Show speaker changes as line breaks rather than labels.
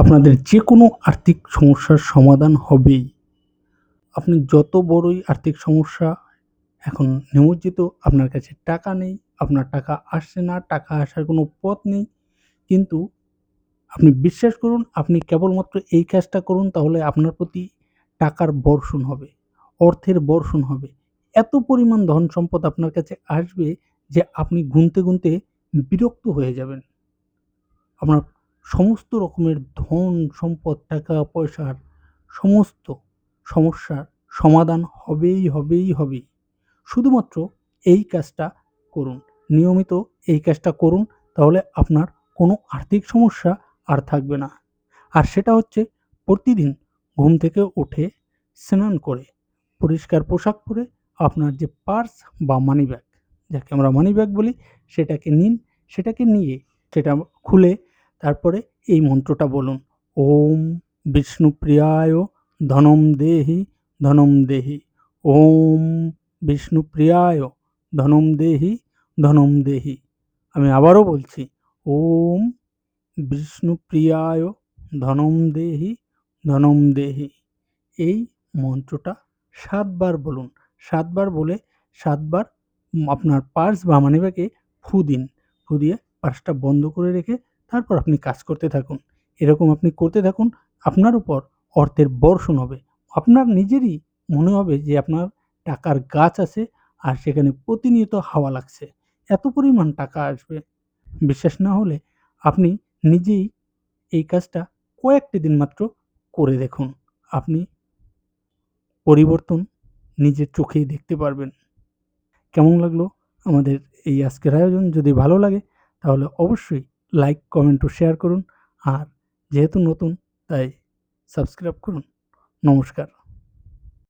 আপনাদের যে কোনো আর্থিক সমস্যার সমাধান হবেই। আপনি যত বড়ই আর্থিক সমস্যা এখন নিমজ্জিত, আপনার কাছে টাকা নেই, আপনার টাকা আসছে না, টাকা আসার কোনো পথ নেই, কিন্তু আপনি বিশ্বাস করুন, আপনি কেবলমাত্র এই কাজটা করুন, তাহলে আপনার প্রতি টাকার বর্ষণ হবে, অর্থের বর্ষণ হবে। এত পরিমাণ ধন সম্পদ আপনার কাছে আসবে যে আপনি গুনতে গুনতে বিরক্ত হয়ে যাবেন। আপনার সমস্ত রকমের ধন, সম্পদ, টাকা, পয়সার সমস্ত সমস্যার সমাধান হবেই হবেই হবেই। শুধুমাত্র এই কাজটা করুন। নিয়মিত এই কাজটা করুন, তাহলে আপনার কোনো আর্থিক সমস্যা আর থাকবে না। আর সেটা হচ্ছে প্রতিদিন ঘুম থেকে উঠে স্নান করে, পরিষ্কার পোশাক পরে আপনার যে পার্স বা মানি ব্যাগ যাকে আমরা মানি ব্যাগ বলি, সেটাকে নিন। সেটাকে নিয়ে সেটা খুলে তারপরে এই মন্ত্রটা বলুন। ওম বিষ্ণুপ্রিয়ায় ধনম দেহি ধনম দেহি। ওম বিষ্ণুপ্রিয়ায় ধনম দেহি ধনম দেহি। আমি আবারও বলছি, ওম বিষ্ণুপ্রিয়ায় ধনম দেহি ধনম দেহি। এই মন্ত্রটা সাতবার বলুন। সাতবার বলে সাতবার আপনার পার্স বা মানিব্যাগে ফু দিন। ফু দিয়ে পার্সটা বন্ধ করে রেখে তারপর আপনি কাজ করতে থাকুন। এরকম আপনি করতে থাকুন, আপনার উপর অর্থের বর্ষণ হবে। আপনার নিজেরই মনে হবে যে আপনার টাকার গাছ আছে আর সেখানে প্রতিনিয়ত হাওয়া লাগছে। এত পরিমাণ টাকা আসবে। বিশ্বাস না হলে আপনি নিজেই এই কাজটা কয়েকটি দিন মাত্র করে দেখুন। আপনি পরিবর্তন নিজের চোখেই দেখতে পারবেন। কেমন লাগল আমাদের এই আজকের আয়োজন? যদি ভালো লাগে তাহলে অবশ্যই লাইক কমেন্ট শেয়ার করুন। আর যেহেতু নতুন তাই সাবস্ক্রাইব করুন। নমস্কার।